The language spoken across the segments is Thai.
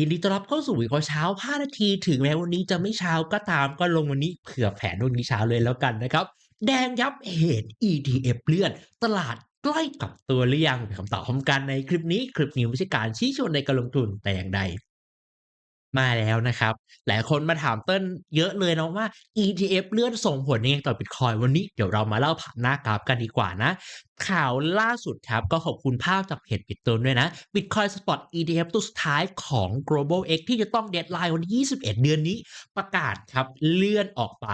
ยินดีต้อนรับเข้าสู่วิเคราะห์เช้า 5 นาที ถึงแม้วันนี้จะไม่เช้าก็ตามก็ลงวันนี้เผื่อแผนวันนี้เช้าเลยแล้วกันนะครับ แดงยับเหตุ ETF เลื่อน ตลาดใกล้กับตัวหรือยังเป็นคำตอบพร้อมกันในคลิปนี้ คลิปนี้ไม่ใช่การชี้ชวนในการลงทุนแต่อย่างใด มาแล้วนะครับ หลายคนมาถามเติ้ลเยอะเลยเนาะว่า ETF เลื่อนส่งผลยังไงต่อ Bitcoin วันนี้เดี๋ยวเรามาเล่าผ่านหน้ากราฟกันดีกว่านะ ข่าวล่าสุดครับ ก็ขอบคุณภาพจากเพจ Bitcoin ด้วยนะ Bitcoin Spot ETF ตัวสุดท้ายของ Global X ที่จะต้องเด d ไลน์วันที่21 เดือนนี้ประกาศครับเลื่อนออกไป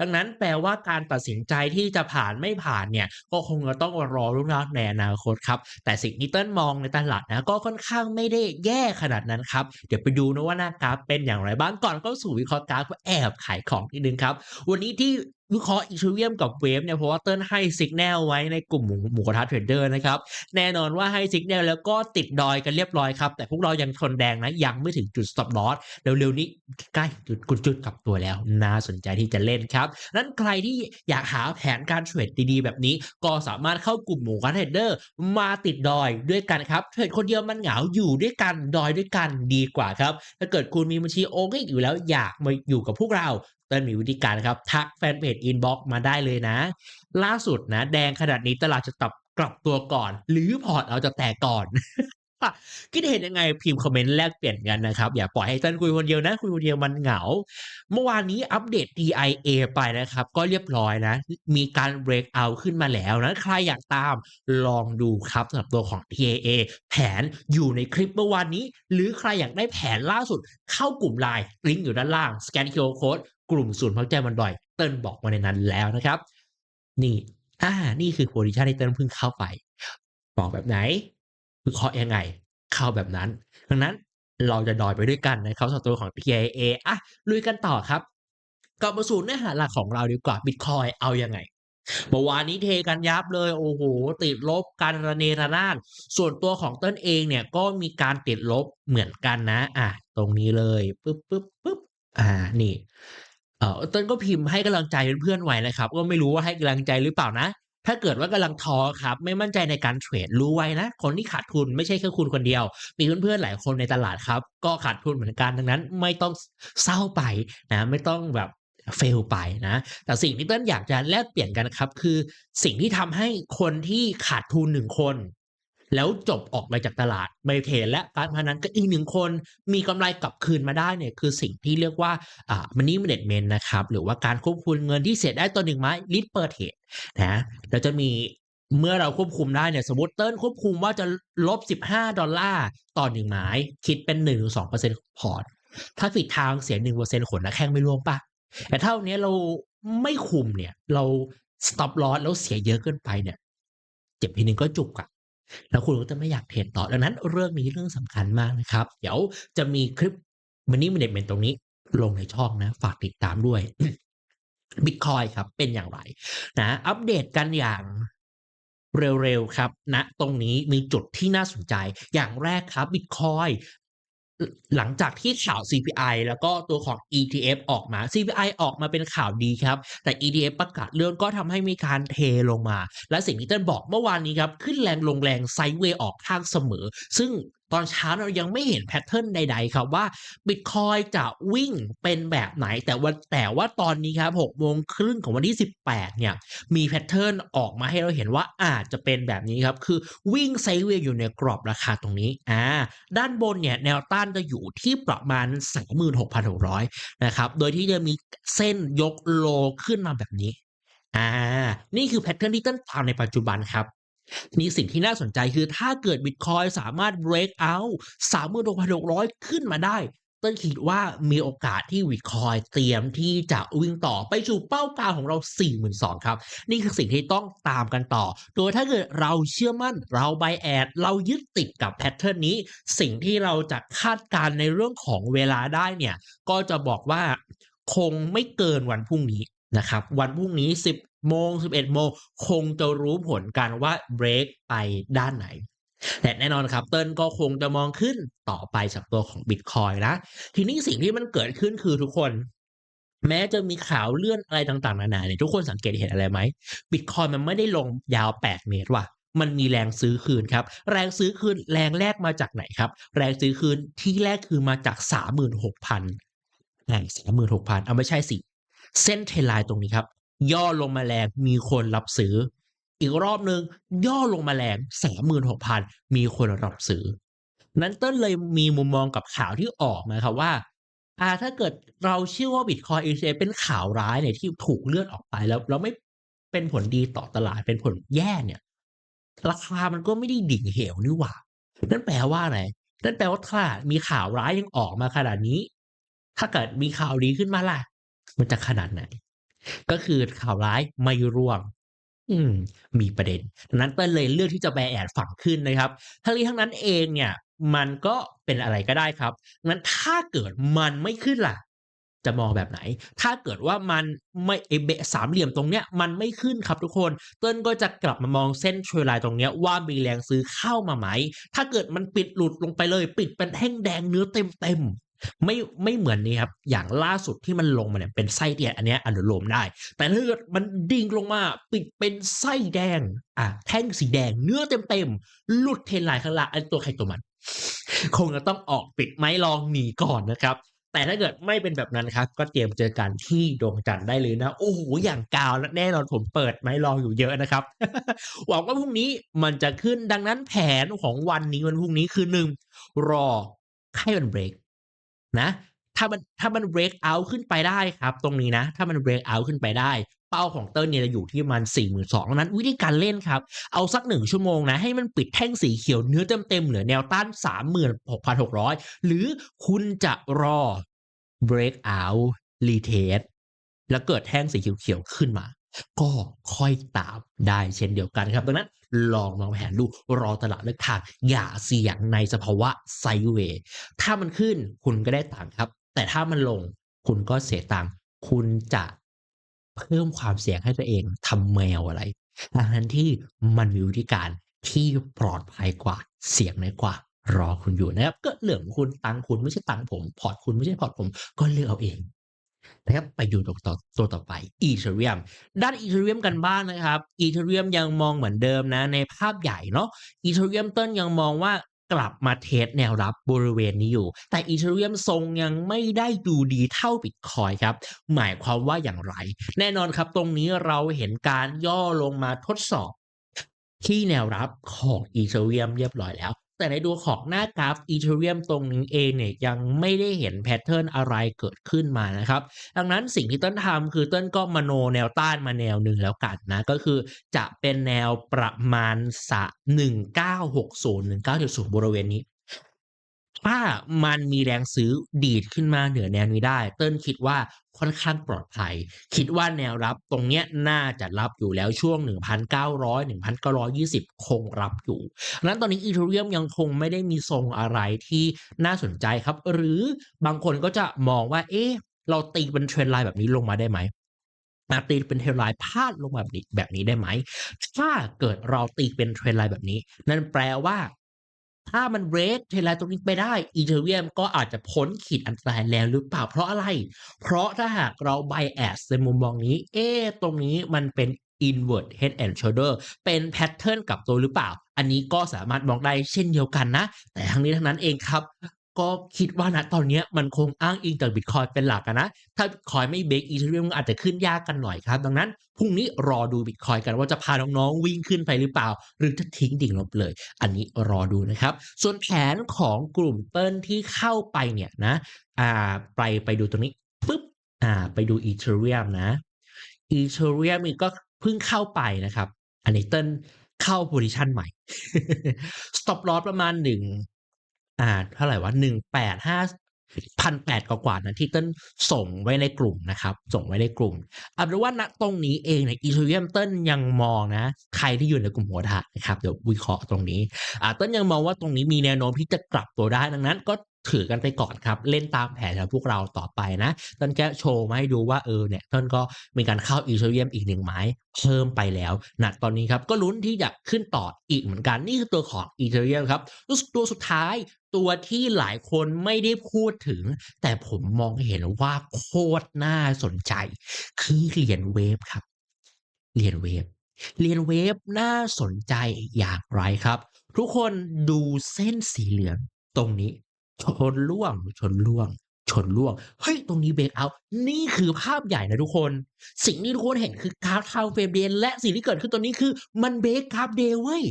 ดังนั้นแปลว่าการตัดสินใจที่จะผ่านไม่ผ่านเนี่ยก็คงจะต้องรอรุ่นราวในอนาคตครับแต่สิ่งที่เติ้ลมองในตลาดนะก็ค่อนข้างไม่ได้แย่ขนาดนั้นครับเดี๋ยวไปดูนะว่าหน้ากราฟเป็นอย่างไรบ้างก่อนเข้าสู่วิเคราะห์กราฟแอบขายของนิดนึงครับ วันนี้ที่ วิเคราะห์อีทูเรียมกับเวฟเนี่ยเพราะว่าเติ้ลให้สิกแนลไว้ในกลุ่มหมูกระทะเทรดเดอร์นะครับแน่นอนว่าให้สิกแนลแล้วก็ติดดอยกันเรียบร้อยครับ แต่พวกเรายังทนแดงนะยังไม่ถึงจุด stop loss เร็วๆนี้ใกล้จุดกุจุดกลับตัวแล้ว น่าสนใจที่จะเล่นครับนั้นใครที่อยากหาแผนการเทรดดีๆ แบบนี้ ก็สามารถเข้ากลุ่มหมูกระทะเทรดเดอร์มาติดดอยด้วยกันครับเทรดคนเดียวมันเหงาอยู่ด้วยกันดอยด้วยกันดีกว่าครับถ้าเกิดคุณมีบัญชีโอเคอยู่แล้วอยากมาอยู่กับพวกเรา เติ้ลมีวิธีการครับ ทักแฟนเพจอินบ็อกมาได้เลยนะ ล่าสุดนะ แดงขนาดนี้ตลาดจะตับกลับตัวก่อน หรือพอร์ตเราจะแตกก่อนคิดเห็นยังไงพิมพ์คอมเมนต์แลกเปลี่ยนกันนะครับ อย่าปล่อยให้เต้นคุยคนเดียวนะ คุยคนเดียวมันเหงา เมื่อวานนี้อัปเดต DIA ไปนะครับ ก็เรียบร้อยนะ มีการ break out ขึ้นมาแล้วนะ ใครอยากตามลองดูครับสำหรับตัวของ DIA แผนอยู่ในคลิปเมื่อวานนี้ หรือใครอยากได้แผนล่าสุดเข้ากลุ่มไลน์ลิงก์อยู่ด้านล่างสแกน QR Code กลุ่มศูนย์พักใจมันดอย เติ้ลบอกมาในนั้นแล้วนะครับ นี่อ่านี่คือโพซิชันที่เติ้ลเพิ่งเข้าไปบอกแบบไหนวิเคราะห์ยังไง เข้าแบบนั้น ดังนั้นเราจะดอยไปด้วยกันนะครับสำหรับตัวของ TIA อะลุยกันต่อครับกลับมาสู่เนื้อหาหลักของเราดีกว่า Bitcoin เอายังไงเมื่อวานนี้เทกันยับเลย โอ้โห ติดลบกันระเนระนาดส่วนตัวของเต้นเองเนี่ยก็มีการติดลบเหมือนกันนะ อะ ตรงนี้เลย ปึ๊บปึ๊บปึ๊บอ่า นี่ เออเต้นก็พิมพ์ให้กำลังใจเพื่อนๆไว้นะครับ ก็ไม่รู้ว่าให้กำลังใจหรือเปล่านะ ถ้าเกิดว่ากำลังท้อครับ ไม่มั่นใจในการเทรดรู้ไว้นะ คนที่ขาดทุนไม่ใช่แค่คุณคนเดียว มีเพื่อนๆหลายคนในตลาดครับ ก็ขาดทุนเหมือนกันดังนั้น ไม่ต้องเศร้าไปนะ ไม่ต้องแบบเฟลไปนะ แต่สิ่งที่เต้นอยากจะแลกเปลี่ยนกันครับ คือสิ่งที่ทำให้คนที่ขาดทุนหนึ่งคน แล้วจบออกไปจากตลาดไม่เทรดและการพนันก็อีกหนึ่งคนมีกำไรกลับคืนมาได้เนี่ยคือสิ่งที่เรียกว่าอ่า money management นะครับ หรือว่าการควบคุมเงินที่เสียได้ต่อหนึ่งไม้ลิตเปอร์เทรดนะแล้วจะมีเมื่อเราควบคุมได้เนี่ยสมมติเติ้ลควบคุมว่าจะลบ 15 ดอลลาร์ต่อหนึ่งไม้คิดเป็น 1-2%ของพอร์ตถ้าผิดทางเสีย 1%ขนหน้าแข้งไม่ร่วงปะแต่เท่านี้เราไม่คุมเนี่ย เรา stop loss แล้วเสียเยอะเกินไปเนี่ย เจ็บทีนึงก็จุกอะ แล้วคุณก็จะไม่อยากเทรดต่อดังนั้นเรื่องนี้เรื่องสำคัญมากนะครับ เดี๋ยวจะมีคลิปมันนี่มันเด็ดเป็นตรงนี้ลงในช่องนะ ฝากติดตามด้วยบิตคอยครับเป็นอย่างไรนะอัปเดตกันอย่างเร็วๆครับณนะตรงนี้มีจุดที่น่าสนใจอย่างแรกครับบิตคอย หลังจากที่ข่าว CPI แล้วก็ตัวของ ETF ออกมา CPI ออกมาเป็นข่าวดีครับ แต่ ETF ประกาศเลื่อนก็ทำให้มีการเทลงมา และสิ่งที่เต้นบอกเมื่อวานนี้ครับ ขึ้นแรงลงแรงไซด์เวย์ออกข้างเสมอ ซึ่ง ตอนเช้าเรายังไม่เห็นแพทเทิร์นใด ๆ ครับว่า Bitcoin จะวิ่งเป็นแบบไหน แต่ว่าแต่ว่าตอนนี้ครับ6โมงครึ่งของวันที่ 18 เนี่ย มีแพทเทิร์นออกมาให้เราเห็นว่าอาจจะเป็นแบบนี้ครับ คือวิ่งไซด์เวย์อยู่ในกรอบราคาตรงนี้อ่าด้านบนเนี่ยแนวต้านจะอยู่ที่ประมาณ 36,600 นะครับ โดยที่จะมีเส้นยกโลขึ้นมาแบบนี้อ่านี่คือแพทเทิร์นที่ต้นตามในปัจจุบันครับ มีสิ่งที่น่าสนใจคือถ้าเกิด Bitcoin สามารถ break out 36,600 ขึ้นมาได้ต้นคิดว่ามีโอกาสที่ Bitcoin เตรียมที่จะวิ่งต่อไปสู่เป้ากลางของเรา 42,000ครับ นี่คือสิ่งที่ต้องตามกันต่อ โดยถ้าเกิดเราเชื่อมั่นเราไบแอด เรายึดติดกับแพทเทิร์นนี้ สิ่งที่เราจะคาดการณ์ในเรื่องของเวลาได้เนี่ย ก็จะบอกว่าคงไม่เกินวันพรุ่งนี้ นะครับ วันพรุ่งนี้ 10 โมง 11 โมง คงจะรู้ผลกันว่า break ไปด้านไหนแต่แน่นอนครับ เติ้ลก็คงจะมองขึ้นต่อไปจากตัวของ Bitcoin นะ ทีนี้สิ่งที่มันเกิดขึ้นคือทุกคน แม้จะมีข่าวเลื่อนอะไรต่างๆ นานาเนี่ยทุกคนสังเกตเห็นอะไรไหม Bitcoin มันไม่ได้ลงยาว 8 เมตรว่ะมันมีแรงซื้อคืนครับ แรงซื้อคืนแรงแรกมาจากไหนครับ แรงซื้อคืนที่แรกคือมาจาก 36,000อา36,000อ้าไม่ใช่สิ เส้น Trendline ตรงนี้ครับ ย่อลงมาแรงมีคนรับซื้อ อีกรอบหนึ่งย่อลงมาแรง36,000มีคนรับซื้อ นั้นเติ้ลเลยมีมุมมองกับข่าวที่ออกมาครับว่าอ่าถ้าเกิดเราเชื่อว่า Bitcoin ETF เป็นข่าวร้ายเนี่ยที่ถูกเลื่อนออกไปแล้วแล้วไม่เป็นผลดีต่อตลาดเป็นผลแย่เนี่ย ราคามันก็ไม่ได้ดิ่งเหวนี่หว่า นั่นแปลว่าอะไรนั่นแปลว่าถ้ามีข่าวร้ายยังออกมาขนาดนี้ ถ้าเกิดมีข่าวดีขึ้นมาล่ะ มันจะขนาดไหน ก็คือข่าวร้ายไม่ร่วงอืม มีประเด็นดังนั้นเติ้ลเลยเลือกที่จะ Bias ฝั่งขึ้นนะครับทั้งนี้ทั้งนั้นเองเนี่ย มันก็เป็นอะไรก็ได้ครับงั้นถ้าเกิดมันไม่ขึ้นล่ะ จะมองแบบไหน ถ้าเกิดว่ามันไม่ไอ้เบะสามเหลี่ยมตรงเนี้ย มันไม่ขึ้นครับทุกคน เติ้ลก็จะกลับมามองเส้น Trendline ตรงเนี้ยว่ามีแรงซื้อเข้ามาไหม ถ้าเกิดมันปิดหลุดลงไปเลย ปิดเป็นแท่งแดงเนื้อเต็มๆ ไม่ไม่เหมือนนี้ครับ อย่างล่าสุดที่มันลงมาเนี่ยเป็นไส้เดือนอันนี้อนุโลมได้ แต่ถ้าเกิดมันดิ่งลงมาปิดเป็นไส้แดง อ่าแท่งสีแดง เนื้อเต็มๆหลุด Trendline ข้างล่างอันตัวใครตัวมัน คงจะต้องออกปิดไม้รองหนีก่อนนะครับ แต่ถ้าเกิดไม่เป็นแบบนั้นครับ ก็เตรียมเจอกันที่ดวงจันทร์ได้เลยนะโอ้โฮอย่างกาวแน่นอนผมเปิดไม้รองอยู่เยอะนะครับหวังว่าพรุ่งนี้มันจะขึ้นดังนั้นแผนของวันนี้วันพรุ่งนี้คือ1รอให้มันเบรก นะถ้ามันถ้ามันเบรกเอาต์ขึ้นไปได้ครับ ตรงนี้นะ ถ้ามันเบรกเอาต์ขึ้นไปได้ เป้าของเติ้ลเนี่ยจะอยู่ที่ประมาณ42,000ดังนั้นวิธีการเล่นครับ เอาสัก1ชั่วโมงนะ ให้มันปิดแท่งสีเขียวเนื้อเต็มๆเหนือแนวต้าน 36,600 หรือคุณจะรอเบรกเอาต์ retest แล้วเกิดแท่งสีเขียวๆขึ้นมา ก็ค่อยตามได้เช่นเดียวกันครับ ดังนั้นลองวางแผนดูรอตลาดเลือกทาง อย่าเสี่ยงในสภาวะไซเวย์ถ้ามันขึ้นคุณก็ได้ตังค์ครับ แต่ถ้ามันลงคุณก็เสียตังค์คุณจะเพิ่มความเสี่ยงให้ตัวเองทำแมวอะไรทั้งที่มันมีวิธีการที่ปลอดภัยกว่าเสี่ยงน้อยกว่า รอคุณอยู่นะครับ ก็เรื่องคุณตังค์คุณไม่ใช่ตังค์ผม พอร์ตคุณไม่ใช่พอร์ตผม ก็เลือกเอาเอง นะครับไปดูตัวต่อตัวต่อไป Ethereum ด้าน Ethereum กันบ้างนะครับ Ethereum ยังมองเหมือนเดิมนะในภาพใหญ่เนาะ Ethereum เติ้ลยังมองว่ากลับมาเทสแนวรับบริเวณนี้อยู่ แต่ Ethereum ทรงยังไม่ได้ดูดีเท่า Bitcoin ครับ หมายความว่าอย่างไร แน่นอนครับตรงนี้เราเห็นการย่อลงมาทดสอบที่แนวรับของ Ethereum เรียบร้อยแล้ว แต่ในดูของหน้ากราฟอีเทเรียมตรงนี้เองเนี่ยยังไม่ได้เห็นแพทเทิร์นอะไรเกิดขึ้นมานะครับ ดังนั้นสิ่งที่ต้นทำคือต้นก็มโนแนวต้านมาแนวหนึ่งแล้วกันนะก็คือจะเป็นแนวประมาณสะ1960 1970บริเวณนี้ ถ้ามันมีแรงซื้อดีดขึ้นมาเหนือแนวนี้ได้ เติ้ลคิดว่าค่อนข้างปลอดภัย คิดว่าแนวรับตรงเนี้ยน่าจะรับอยู่แล้วช่วง 1,900 1,920 คงรับอยู่ดังนั้นตอนนี้ Ethereum ยังคงไม่ได้มีทรงอะไรที่น่าสนใจครับ หรือบางคนก็จะมองว่า เอ๊ะ เราตีเป็น Trendline แบบนี้ลงมาได้ไหมอ่าตีเป็น Trendline พาดลงมาแบบนี้แบบนี้ได้ไหม ถ้าเกิดเราตีเป็น Trendline แบบนี้ นั่นแปลว่า ถ้ามันเบรกเทเลตรงนี้ไปได้อีเทเรียมก็อาจจะพ้นขีดอันตรายแล้วหรือเปล่าเพราะอะไร เพราะถ้าหากเราไบแอสในมุมมองนี้ เอ๊ตรงนี้มันเป็น Inward Head and Shoulder เป็นแพทเทิร์นกับตัวหรือเปล่า อันนี้ก็สามารถมองได้เช่นเดียวกันนะ แต่ทั้งนี้ทั้งนั้นเองครับ ก็คิดว่าณตอนนี้มันคงอ้างอิงจาก Bitcoin เป็นหลักนะ ถ้า Bitcoin ไม่เบรก Ethereum อาจจะขึ้นยากกันหน่อยครับ ดังนั้นพรุ่งนี้รอดู Bitcoin กันว่าจะพาน้องๆวิ่งขึ้นไปหรือเปล่า หรือจะทิ้งดิ่งลงเลย อันนี้รอดูนะครับ ส่วนแผนของกลุ่มเติ้ลที่เข้าไปเนี่ยนะอ่าไปไปดูตรงนี้ปึ๊บอ่าไปดู Ethereum นะ Ethereum นี่ก็เพิ่งเข้าไปนะครับ อันนี้เติ้ลเข้า position ใหม่ Stop loss ประมาณ1 อ่า เท่าไรวะ 185 1,800 กว่า ๆนะที่เติ้ลส่งไว้ในกลุ่มนะครับ ส่งไว้ในกลุ่มเอาเป็นว่าณตรงนี้เองเนี่ยอีเทเรียมเติ้ลยังมองนะ ใครที่อยู่ในกลุ่มหัวถานะครับ เดี๋ยววิเคราะห์ตรงนี้ อ่า เติ้ลยังมองว่าตรงนี้มีแนวโน้มที่จะกลับตัวได้ดังนั้น ก็ ถือกันไปก่อนครับ เล่นตามแผนของพวกเราต่อไปนะเติ้ลแค่โชว์มาให้ดูว่าเออเนี่ยเติ้ลก็มีการเข้า Ethereum อีก1ไม้เพิ่มไปแล้วณตอนนี้ครับก็ลุ้นที่จะขึ้นต่ออีกเหมือนกันนี่คือตัวของ Ethereum ครับตัวสุดท้ายตัวที่หลายคนไม่ได้พูดถึง แต่ผมมองเห็นว่าโคตรน่าสนใจ คือเหรียญ Wave ครับเหรียญ Wave เรียนเวฟน่าสนใจอย่างไรครับ ทุกคนดูเส้นสีเหลืองตรงนี้ ชนร่วง ชนร่วง ชนร่วง เฮ้ย ตรงนี้เบรกเอาต์นี่คือภาพใหญ่นะทุกคน สิ่งที่ทุกคนเห็นคือกราฟ Time Frame Day และสิ่งที่เกิดขึ้นตรงนี้คือมันเบรกกราฟเดย์เว้ย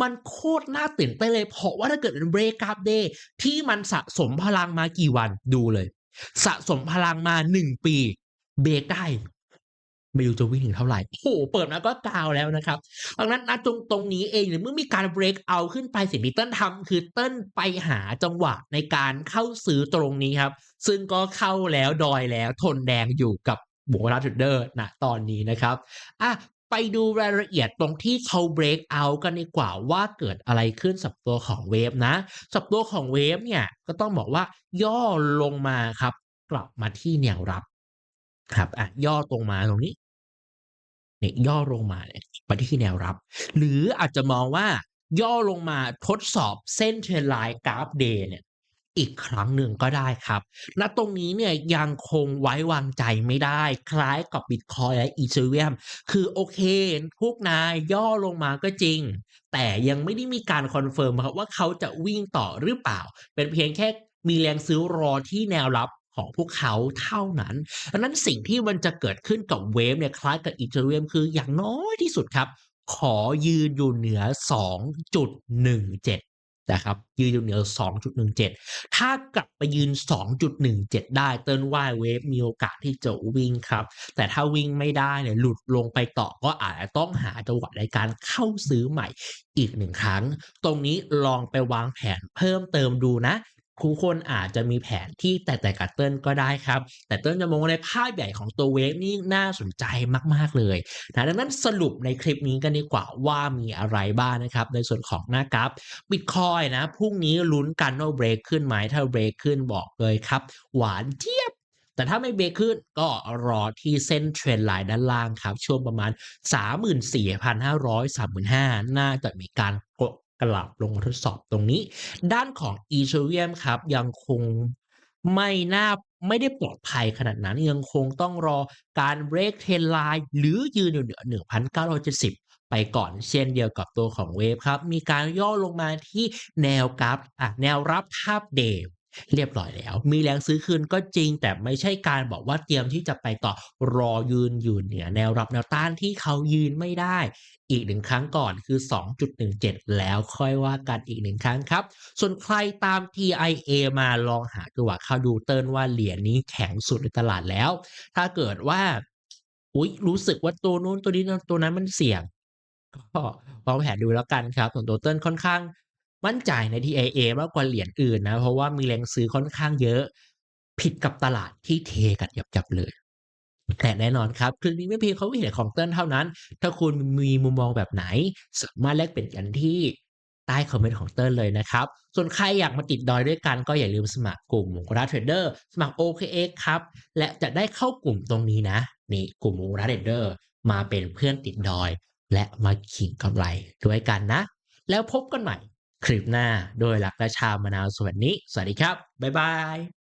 มันโคตรน่าตื่นเต้นเลย เพราะว่าถ้าเกิดเป็นเบรกกราฟเดย์ที่มันสะสมพลังมากี่วันดูเลย สะสมพลังมา 1 ปี เบรกได้ ไม่รู้จะวิ่งถึงเท่าไหร่ โอ้โฮเปิดมาก็กาวแล้วนะครับ ดังนั้นณตรงตรงนี้เองเนี่ยเมื่อมีการเบรกเอาขึ้นไปสิ่งที่เติ้ลทำคือเติ้ลไปหาจังหวะในการเข้าซื้อตรงนี้ครับ ซึ่งก็เข้าแล้วดอยแล้วทนแดงอยู่กับหมูกระทะเทรดเดอร์ณตอนนี้นะครับอะไปดูรายละเอียดตรงที่เขาเบรกเอากันดีกว่าว่าเกิดอะไรขึ้นกับตัวของเวฟนะ สับตัวของเวฟเนี่ยก็ต้องบอกว่าย่อลงมาครับ กลับมาที่แนวรับครับอะย่อตรงมาตรงนี้ เนี่ยย่อลงมาเนี่ยมาที่แนวรับ หรืออาจจะมองว่าย่อลงมาทดสอบเส้น Trend Line กราฟ Day เนี่ยอีกครั้งหนึ่งก็ได้ครับ ณ ตรงนี้เนี่ยยังคงไว้วางใจไม่ได้ คล้ายกับบิตคอยและ Ethereum คือโอเคพวกนายย่อลงมาก็จริง แต่ยังไม่ได้มีการคอนเฟิร์มครับว่าเขาจะวิ่งต่อหรือเปล่า เป็นเพียงแค่มีแรงซื้อรอที่แนวรับ ของพวกเขาเท่านั้นดังนั้นสิ่งที่มันจะเกิดขึ้นกับเวฟเนี่ยคล้ายกับ Ethereum คืออย่างน้อยที่สุดครับ ขอยืนอยู่เหนือ 2.17นะครับยืนอยู่เหนือ 2.17 ถ้ากลับไปยืน 2.17 ได้เติ้ลว่าเวฟมีโอกาสที่จะวิ่งครับ แต่ถ้าวิ่งไม่ได้เนี่ยหลุดลงไปต่อก็อาจจะต้องหาจังหวะในการเข้าซื้อใหม่อีก1ครั้ง ตรงนี้ลองไปวางแผนเพิ่มเติมดูนะ ทุกคนอาจจะมีแผนที่แตกต่างกับเติ้ลก็ได้ครับ แต่เติ้ลจะมองในภาพใหญ่ของตัวเวฟนี่น่าสนใจมากๆเลยนะดังนั้นสรุปในคลิปนี้กันดีกว่าว่ามีอะไรบ้างนะครับ ในส่วนของหน้ากราฟบิตคอยนะพรุ่งนี้ลุ้นกันว่าเบรกขึ้นไหมถ้าเบรกขึ้นบอกเลยครับ หวานเจี๊ยบแต่ถ้าไม่เบรกขึ้นก็รอที่เส้น Trend Line ด้านล่างครับ ช่วงประมาณ 34,500 35,000น่าจะมีการกด กลับลงมาทดสอบตรงนี้ ด้านของอีเทเรียมครับ ยังคงไม่น่าไม่ได้ปลอดภัยขนาดนั้น ยังคงต้องรอการเบรกเทนไลน์หรือยืนอยู่เหนือ 1,970 ไปก่อนเช่นเดียวกับตัวของเวฟครับ มีการย่อลงมาที่แนวกราฟอะแนวรับภาพเดว เรียบร้อยแล้ว มีแรงซื้อคืนก็จริง แต่ไม่ใช่การบอกว่าเตรียมที่จะไปต่อรอยืนอยู่เหนือแนวรับแนวต้านที่เขายืนไม่ได้ อีก1ครั้งก่อนคือ 2.17 แล้วค่อยว่ากันอีก1ครั้งครับ ส่วนใครตาม TIA มาลองหาจังหวะเข้าดูเติ้ลว่าเหรียญนี้แข็งสุดในตลาดแล้ว ถ้าเกิดว่าอุ๊ยรู้สึกว่าตัวนู้นตัวนี้ตัวนั้นมันเสี่ยงก็วางแผนดูแล้วกันครับส่วนตัวเติ้ลค่อนข้าง มั่นใจใน TIA มากกว่าเหรียญอื่นนะ เพราะว่ามีแรงซื้อค่อนข้างเยอะ ผิดกับตลาดที่เทกันยับๆเลยแต่แน่นอนครับคลิปนี้ไม่เพียงควาเห็นของเติ้ลเท่านั้น ถ้าคุณมีมุมมองแบบไหน สามารถแลกเปลี่ยนกันที่ใต้คอมเมนต์ของเติ้ลเลยนะครับ ส่วนใครอยากมาติดดอยด้วยกันก็อย่าลืมสมัครกลุ่มมูระทะเทรดเดอร์สมัคร OKX ครับ และจะได้เข้ากลุ่มตรงนี้นะ นี่กลุ่มมูระทะเทรดเดอร์มาเป็นเพื่อนติดดอย และมาขิงกำไรด้วยกันนะ แล้วพบกันใหม่ คลิปหน้าโดยหลักและชาวมะนาวสวัสนี้ สวัสดีครับ บ๊ายบาย